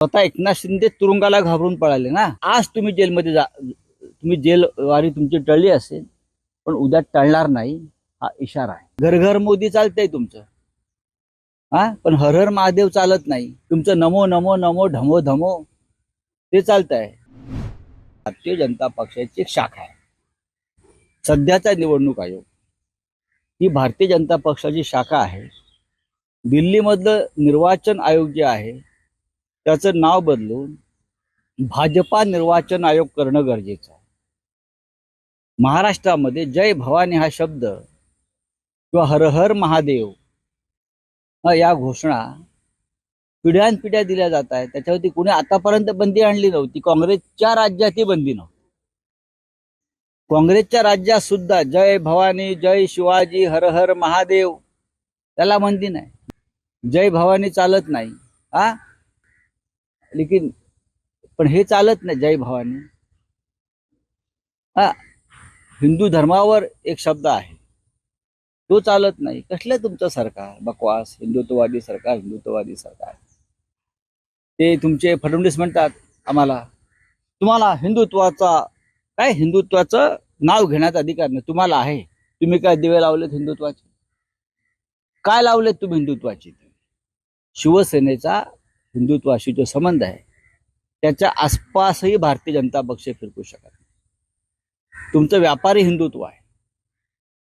स्वतः एकनाथ शिंदे तुरुंगाला घाबरून पळाले ना? आज तुम्ही जेलमध्ये जा तुम्ही जेलवारी तुमची टळली असेल पण उद्या टळणार नाही हा इशारा आहे. घर घर मोदी चालतंय तुमचं. हा? पण हर हर महादेव चालत नाही. तुमचं नमो नमो नमो ढमो धमो ते चालत आहे भारतीय जनता पक्षाची एक शाखा आहे. सध्याचा निवडणूक आयोग. ही भारतीय जनता पक्षाची शाखा आहे. दिल्लीमधलं निर्वाचन आयोग जे आहे त्याचं नाव बदलून भाजपा निर्वाचन आयोग करणं गरजेचं आहे. महाराष्ट्रामध्ये जय भवानी हा शब्द किंवा हर हर महादेव हा या घोषणा पिढ्यानपिढ्या दिल्या जात आहेत. त्याच्यावरती कुणी आतापर्यंत बंदी आणली नव्हती. काँग्रेसच्या राज्यातही बंदी नव्हती. काँग्रेसच्या राज्यात सुद्धा जय भवानी जय शिवाजी हर हर महादेव त्याला बंदी नाही. जय भवानी चालत नाही. हा? लेकिन पण हे चालत नाही जय भवानी. हा हिंदू धर्मावर एक शब्द आहे. तो चालत नाही. कसलं तुमचं सरकार? बकवास हिंदुत्ववादी सरकार हिंदुत्ववादी सरकार. ते तुमचे फडणवीस म्हणतात आम्हाला. तुम्हाला हिंदुत्वाचा काय हिंदुत्वाचं नाव घेण्याचा अधिकार नाही. तुम्हाला आहे. तुम्ही काय दिवे लावलेत हिंदुत्वाचे? काय लावलेत तुम्ही हिंदुत्वाचे? शिवसेनेचा हिंदुत्वाशी जो संबंध आहे त्याच्या आसपासही भारतीय जनता पक्ष फिरकू शकत नाही. तुमचं व्यापारी हिंदुत्व आहे.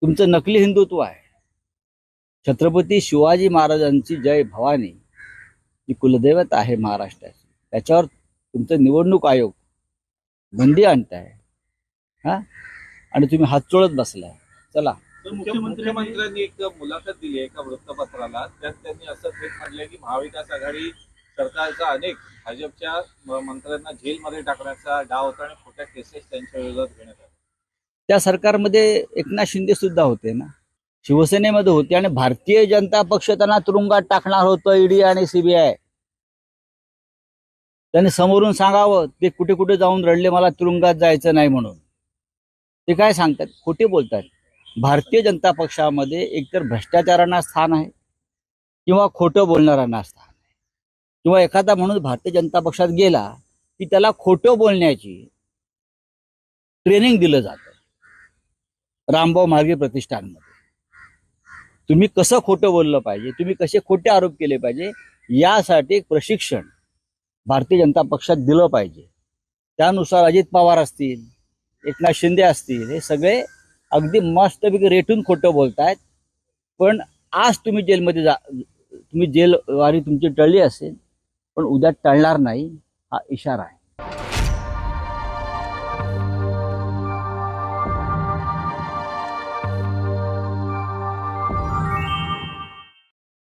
तुमचं नकली हिंदुत्व आहे. छत्रपती शिवाजी महाराजांची जय भवानी जी कुलदैवत आहे महाराष्ट्राची त्याच्यावर तुमचं निवडणूक आयोग बंदी आणताय. हा? आणि तुम्ही हात चोळत बसलाय. चला. तर मुख्य- मुख्यमंत्र्यांनी एक मुलाखत दिली आहे एका वृत्तपत्राला. त्यात त्यांनी असं थेट म्हटलंय की महाविकास आघाडी सरकारचा अनेक भाजपच्या मंत्र्यांना जेलमध्ये टाकण्याचा डाव होता आणि खोट्या केसेस त्यांच्या विरोधात घेण्यात आल्या. त्या सरकारमध्ये एकनाथ शिंदे सुद्धा होते ना? शिवसेनेमध्ये होते आणि भारतीय जनता पक्ष त्यांना तुरुंगात टाकणार होतं ईडी आणि सीबीआय त्यांनी समोरून सांगावं ते कुठे कुठे जाऊन रडले मला तुरुंगात जायचं नाही म्हणून. ते काय सांगतात? खोटे बोलतात. भारतीय जनता पक्षामध्ये एकतर भ्रष्टाचारांना स्थान आहे किंवा खोटं बोलणाऱ्यांना स्थान किंवा एखादा म्हणून भारतीय जनता पक्षात गेला की त्याला खोटं बोलण्याची ट्रेनिंग दिलं जातं. रामभाऊ म्हाळगे प्रतिष्ठानमध्ये. तुम्ही कसं खोटं बोललं पाहिजे? तुम्ही कसे खोटे आरोप केले पाहिजे? यासाठी प्रशिक्षण भारतीय जनता पक्षात दिलं पाहिजे. त्यानुसार अजित पवार असतील एकनाथ शिंदे असतील हे सगळे अगदी मस्तपैकी रेटून खोटं बोलतायत. पण आज तुम्ही जेलमध्ये जा तुम्ही जेलवारी तुमची टळली असेल पण उद्या टळणार नाही हा इशारा आहे.